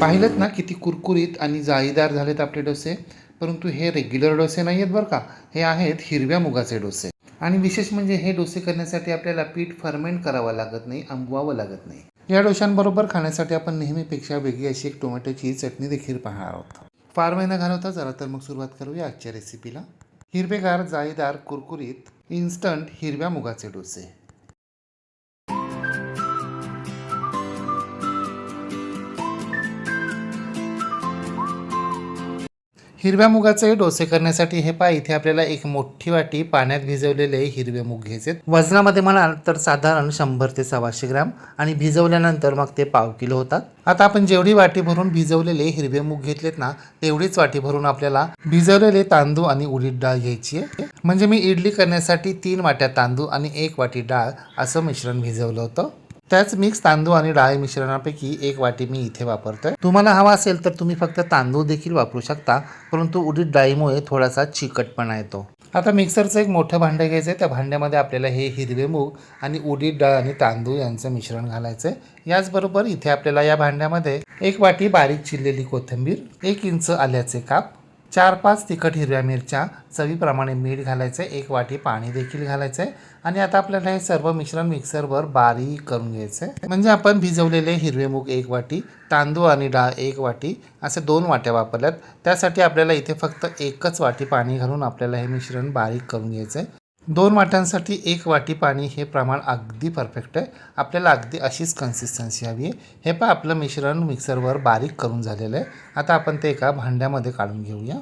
पाहिलं ना किती कुरकुरीत आणि जाळीदार झालेत आपले डोसे परंतु हे रेग्युलर डोसे नाही आहेत बरं का. हे आहेत हिरव्या मुगाचे डोसे. आणि विशेष म्हणजे हे डोसे करण्यासाठी आपल्याला पीठ फर्मेंट करावं लागत नाही आंबवावं लागत नाही. या डोशांबरोबर खाण्यासाठी आपण नेहमीपेक्षा वेगळी अशी एक टोमॅटोची चटणी देखील पाहणार आहोत. फार महिना घालवता जरा तर मग सुरुवात करूया आजच्या रेसिपीला हिरवेगार जाळीदार कुरकुरीत इन्स्टंट हिरव्या मुगाचे डोसे. हिरव्या मुगाचे डोसे करण्यासाठी हे पहा इथे आपल्याला एक मोठी वाटी पाण्यात भिजवलेले हिरवे मुग घ्यायचे वजनामध्ये म्हणाल तर साधारण शंभर ते सव्वाशे ग्राम आणि भिजवल्यानंतर मग ते पाव किलो होतात. आता आपण जेवढी वाटी भरून भिजवलेले हिरवे मूग घेतलेत ना तेवढीच वाटी भरून आपल्याला भिजवलेले तांदूळ आणि उडीद डाळ घ्यायची आहे. म्हणजे मी इडली करण्यासाठी तीन वाट्या तांदूळ आणि एक वाटी डाळ असं मिश्रण भिजवलं होतं. त्याच मिक्स तांदूळ आणि डाळी मिश्रणापैकी एक वाटी मी इथे वापरतोय. तुम्हाला हवा असेल तर तुम्ही फक्त तांदूळ देखील वापरू शकता परंतु उडीद डाळीमुळे थोडासा चिकटपणा येतो. आता मिक्सरचं एक मोठं भांडं घ्यायचं आहे. त्या भांड्यामध्ये आपल्याला हे हिरवे मूग आणि उडीद डाळ आणि तांदूळ यांचं मिश्रण घालायचं आहे याचबरोबर इथे आपल्याला या भांड्यामध्ये एक वाटी बारीक चिरलेली कोथिंबीर एक इंच आल्याचे काप चार पाच तिखट हिरव्या मिरच्या चवीप्रमाणे मीठ घालायचं आहे एक वाटी पाणी देखील घालायचं आहे आणि आता आपल्याला हे सर्व मिश्रण मिक्सरवर बारीक करून घ्यायचं आहे म्हणजे आपण भिजवलेले हिरवे मूग एक वाटी तांदूळ आणि डाळ एक वाटी असे दोन वाट्या वापरल्यात. त्यासाठी आपल्याला इथे फक्त एकच वाटी पाणी घालून आपल्याला हे मिश्रण बारीक करून घ्यायचं आहे दोन वाट्यांसाठी एक वाटी पाणी हे प्रमाण अगदी परफेक्ट आहे. आपल्याला अगदी अशीच कन्सिस्टन्सी हवी आहे. हे पण आपलं मिश्रण मिक्सरवर बारीक करून झालेलं आहे. आता आपण ते एका भांड्यामध्ये काढून घेऊया.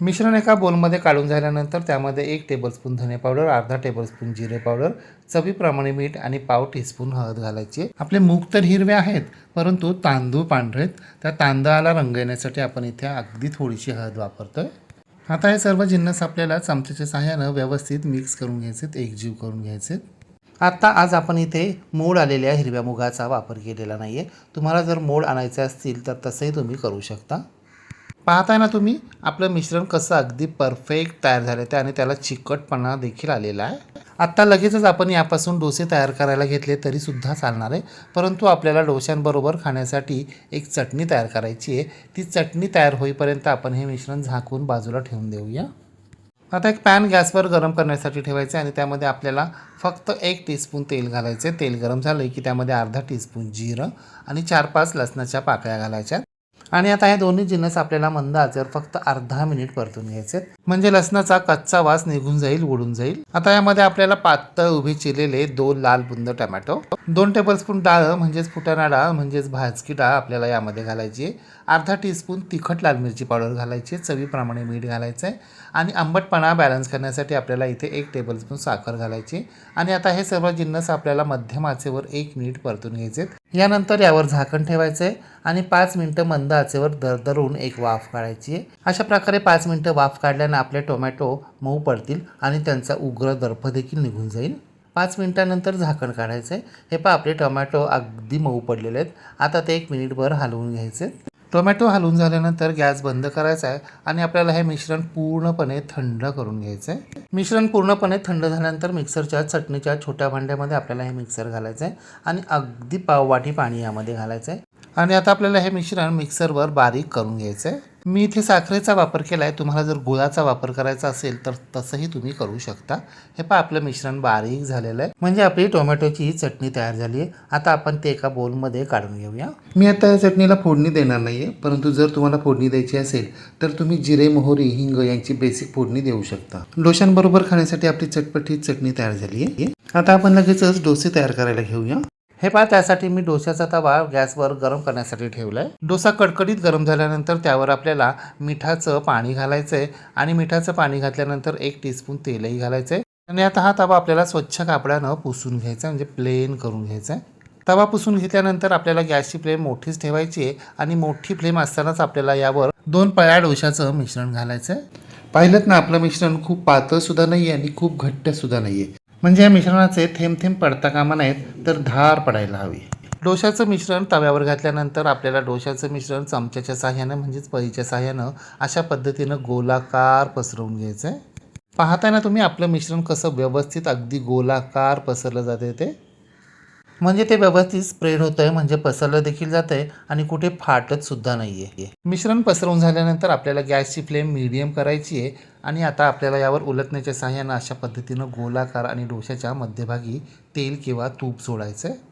मिश्रण एका बोलमध्ये काढून झाल्यानंतर त्यामध्ये एक टेबलस्पून धने पावडर अर्धा टेबलस्पून जिरे पावडर चवीप्रमाणे मीठ आणि पाव टीस्पून हळद घालायची आपले मूग तर हिरवे आहेत परंतु तांदूळ पांढरेत. त्या तांदळाला रंग येण्यासाठी आपण इथे अगदी थोडीशी हळद वापरतो आहे आता हे सर्व जिन्नस आपल्याला चमच्याच्या सहाय्यानं व्यवस्थित मिक्स करून घ्यायचे आहेत एकजीव करून घ्यायचे आत्ता आज आपण इथे मोड आलेल्या हिरव्या मुगाचा वापर केलेला नाही आहे तुम्हाला जर मोड आणायचे असतील तर तसंही तुम्ही करू शकता. पाहताय ना तुम्ही आपलं मिश्रण कसं अगदी परफेक्ट तयार झालं आहे आणि त्याला चिकटपणा देखील आलेला आहे. आत्ता लगेचच आपण यापासून डोसे तयार करायला घेतले तरीसुद्धा चालणार आहे. परंतु आपल्याला डोश्यांबरोबर खाण्यासाठी एक चटणी तयार करायची आहे. ती चटणी तयार होईपर्यंत आपण हे मिश्रण झाकून बाजूला ठेवून देऊया. आता एक पॅन गॅसवर गरम करण्यासाठी ठेवायचं आहे आणि त्यामध्ये आपल्याला फक्त एक टीस्पून तेल घालायचं. आहे तेल गरम झालं की त्यामध्ये अर्धा टीस्पून जिरं आणि चार पाच लसणाच्या पाकळ्या घालायच्या. आणि आता हे दोन्ही जिन्नस आपल्याला मंद आचेवर फक्त अर्धा मिनिट परतून घ्यायचे म्हणजे लसणाचा कच्चा वास निघून जाईल उडून जाईल. आता यामध्ये आपल्याला पातळ उभे चिरलेले दोन लाल बुंद टमॅटो दोन टेबलस्पून डाळ म्हणजेच फुटाणा डाळ म्हणजेच भाजकी डाळ आपल्याला यामध्ये घालायची आहे. अर्धा टीस्पून तिखट लाल मिरची पावडर घालायची आहे. चवीप्रमाणे मीठ घालायचं आहे. आणि आंबटपणा बॅलन्स करण्यासाठी आपल्याला इथे एक टेबलस्पून साखर घालायची आणि आता हे सर्व जिन्नस आपल्याला मध्यम आचेवर एक मिनिट परतून घ्यायचे यानंतर यावर झाकण ठेवायचं आहे आणि पाच मिनटं मंद आचेवर दरदरून एक वाफ काढायची. आहे अशा प्रकारे पाच मिनटं वाफ काढल्यानं आपले टोमॅटो मऊ पडतील आणि त्यांचा उग्र दर्प देखील निघून जाईल. पाच मिनटानंतर झाकण काढायचं. आहे हे पहा आपले टोमॅटो अगदी मऊ पडलेले आहेत. आता ते एक मिनिटभर हलवून घ्यायचे. टोमॅटो हलवून झाल्यानंतर गॅस बंद करायचा आहे आणि आपल्याला हे मिश्रण पूर्णपणे थंड करून घ्यायचं आहे मिश्रण पूर्णपणे थंड झाल्यानंतर मिक्सरच्या चटणीच्या छोट्या भांड्यामध्ये आपल्याला हे मिक्सर घालायचं आहे आणि अगदी पाववाटी पाणी यामध्ये घालायचं आहे आणि आता आपल्याला हे मिश्रण मिक्सरवर बारीक करून घ्यायचं आहे मी इथे साखरेचा वापर केला आहे तुम्हाला जर गुळाचा वापर करायचा असेल तर तसंही तुम्ही करू शकता. हे पहा आपलं मिश्रण बारीक झालेलं आहे. म्हणजे आपली टोमॅटोची ही चटणी तयार झाली आहे. आता आपण ते एका बोलमध्ये काढून घेऊया. मी आता या चटणीला फोडणी देणार नाही आहे परंतु जर तुम्हाला फोडणी द्यायची असेल तर तुम्ही जिरे मोहरी हिंग यांची बेसिक फोडणी देऊ शकता. डोशांबरोबर खाण्यासाठी आपली चटपटीत चटणी तयार झाली आहे. आता आपण लगेचच डोसे तयार करायला घेऊया. हे पहा त्यासाठी मी डोश्याचा तवा गॅसवर गरम करण्यासाठी ठेवला आहे डोसा कडकडीत गरम झाल्यानंतर त्यावर आपल्याला मिठाचं पाणी घालायचं आहे आणि मिठाचं पाणी घातल्यानंतर एक टीस्पून तेलही घालायचं आहे आणि आता हा तवा आपल्याला स्वच्छ कापडानं पुसून घ्यायचा म्हणजे प्लेन करून घ्यायचा आहे तवा पुसून घेतल्यानंतर आपल्याला गॅसची फ्लेम मोठीच ठेवायची आहे आणि मोठी फ्लेम असतानाच आपल्याला यावर दोन पळ्या डोशाचं मिश्रण घालायचं आहे पाहिलं ना आपलं मिश्रण खूप पातळसुद्धा नाही आहे आणि खूप घट्टसुद्धा नाही आहे म्हणजे या मिश्रणाचे थेंब थेंब पडता कामा नाहीत तर धार पडायला हवी. डोशाचं मिश्रण तव्यावर घातल्यानंतर आपल्याला डोशाचं मिश्रण चमच्याच्या साह्यानं म्हणजेच पळीच्या साह्यानं अशा पद्धतीनं गोलाकार पसरवून घ्यायचं आहे पाहताय ना तुम्ही आपलं मिश्रण कसं व्यवस्थित अगदी गोलाकार पसरलं जाते ते म्हणजे ते व्यवस्थित स्प्रेड होत आहे म्हणजे पसरलं देखील जात आहे आणि कुठे फाटत सुद्धा नाही आहे मिश्रण पसरवून झाल्यानंतर आपल्याला गॅसची फ्लेम मीडियम करायची आहे आणि आता आपल्याला यावर उलटण्याच्या सहाय्यानं अशा पद्धतीनं गोलाकार आणि डोशाच्या मध्यभागी तेल किंवा तूप सोडायचं आहे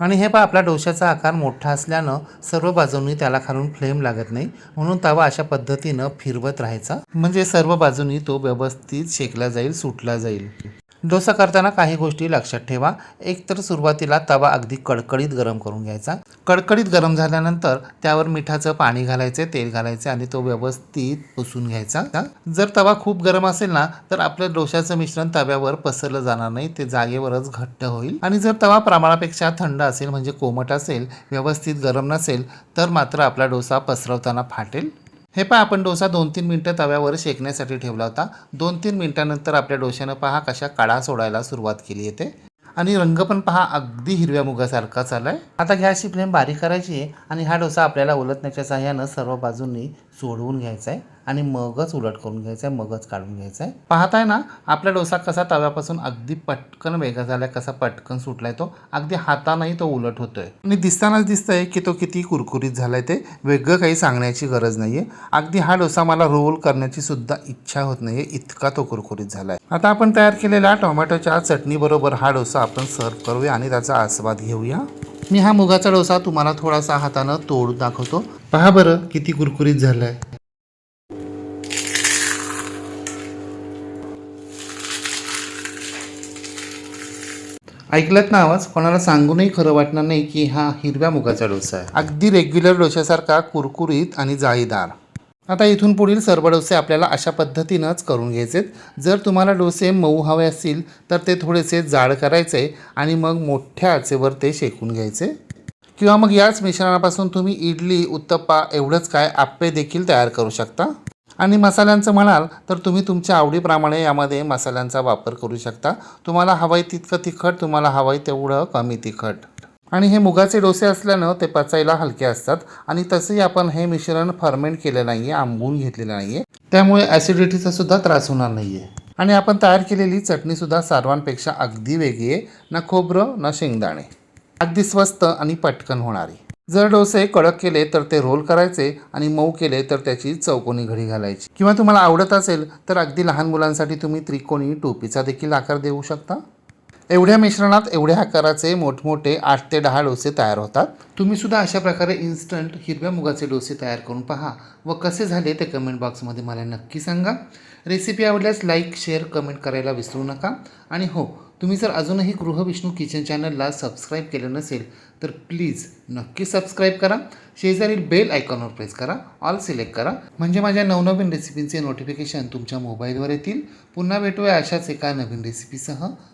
आणि हे पहा आपला डोशाचा आकार मोठा असल्यानं सर्व बाजूंनी त्याला खालून फ्लेम लागत नाही. म्हणून तवा अशा पद्धतीनं फिरवत राहायचा. म्हणजे सर्व बाजूंनी तो व्यवस्थित शेकला जाईल सुटला जाईल. डोसा करताना काही गोष्टी लक्षात ठेवा. एकतर सुरुवातीला तवा अगदी कडकडीत गरम करून घ्यायचा. कडकडीत गरम झाल्यानंतर त्यावर मिठाचं पाणी घालायचे तेल घालायचे आणि तो व्यवस्थित पुसून घ्यायचा. जर तवा खूप गरम असेल ना तर आपल्या डोशाचं मिश्रण तव्यावर पसरलं जाणार नाही ते जागेवरच घट्ट होईल. आणि जर तवा प्रमाणापेक्षा थंड असेल म्हणजे कोमट असेल व्यवस्थित गरम नसेल तर मात्र आपला डोसा पसरवताना फाटेल. हे पहा आपण डोसा दोन तीन मिनटं तव्यावर शेकण्यासाठी ठेवला होता. दोन तीन मिनटानंतर आपल्या डोश्यानं पहा कशा काळा सोडायला सुरुवात केली येते. आणि रंग पण पहा अगदी हिरव्या मुगासारखा चालाय आता गॅसची फ्लेम बारीक करायची आहे आणि हा डोसा आपल्याला उलटण्याच्या साह्यानं सर्व बाजूंनी सोडवून घ्यायचा आहे आणि मगच उलट करून घ्यायचा आहे मगच काढून घ्यायचा आहे पाहताय ना आपला डोसा कसा तव्यापासून अगदी पटकन वेगळा झालाय कसा पटकन सुटलाय तो अगदी हातानंही तो उलट होतोय. आणि दिसतानाच दिसतंय की तो किती कुरकुरीत झालाय ते वेगळं काही सांगण्याची गरज नाहीये. अगदी हा डोसा मला रोल करण्याची सुद्धा इच्छा होत नाही आहे इतका तो कुरकुरीत झालाय. आता आपण तयार केलेल्या टोमॅटोच्या चटणीबरोबर हा डोसा आपण सर्व करूया आणि त्याचा आस्वाद घेऊया. मी हा मुगाचा डोसा तुम्हाला थोडासा हातानं तोड दाखवतो. पहा बरं किती कुरकुरीत झालाय. ऐकलत ना आवाज? कोणाला सांगूनही खरं वाटणार नाही की हा हिरव्या मुगाचा डोसा आहे. अगदी रेग्युलर डोशासारखा कुरकुरीत आणि जाळीदार. आता इथून पुढील सर्व डोसे आपल्याला अशा पद्धतीनंच करून घ्यायचे जर तुम्हाला डोसे मऊ हवे असतील तर ते थोडेसे जाड करायचे आणि मग मोठ्या आचेवर ते शेकून घ्यायचे. किंवा मग याच मिश्रणापासून तुम्ही इडली उत्तप्पा एवढंच काय आप्पे देखील तयार करू शकता. आणि मसाल्यांचं म्हणाल तर तुम्ही तुमच्या आवडीप्रमाणे यामध्ये मसाल्यांचा वापर करू शकता. तुम्हाला हवं आहे तितकं तिखट तुम्हाला हवं आहे तेवढं कमी तिखट. आणि हे मुगाचे डोसे असल्यानं ते पचायला हलके असतात आणि तसंही आपण हे मिश्रण फर्मेंट केलं नाही आहे आंबून घेतलेलं नाही आहे त्यामुळे ॲसिडिटीचा सुद्धा त्रास होणार नाही आहे आणि आपण तयार केलेली चटणीसुद्धा सर्वांपेक्षा अगदी वेगळी आहे ना खोबरं ना शेंगदाणे. अगदी स्वस्त आणि पटकन होणारी. जर डोसे कडक केले तर ते रोल करायचे आणि मऊ केले तर त्याची चौकोनी घडी घालायची. किंवा तुम्हाला आवडत असेल तर अगदी लहान मुलांसाठी तुम्ही त्रिकोणी टोपीचा देखील आकार देऊ शकता. एवढ्या मिश्रणात एवढ्या आकाराचे मोठमोठे आठ ते दहा डोसे तयार होतात. तुम्ही सुद्धा अशा प्रकारे इन्स्टंट हिरव्या मुगाचे डोसे तयार करून पहा व कसे झाले ते कमेंट बॉक्समध्ये मला नक्की सांगा. रेसिपी आवडल्यास लाईक शेअर कमेंट करायला विसरू नका. आणि हो तुम्ही जर अजूनही गृहविष्णू किचन चॅनलला सबस्क्राईब केलं नसेल तर प्लीज नक्की सबस्क्राईब करा. शेजारील बेल आयकॉनवर प्रेस करा. ऑल सिलेक्ट करा. म्हणजे माझ्या नवनवीन रेसिपींचे नोटिफिकेशन तुमच्या मोबाईलवर येतील. पुन्हा भेटूया अशाच एका नवीन रेसिपीसह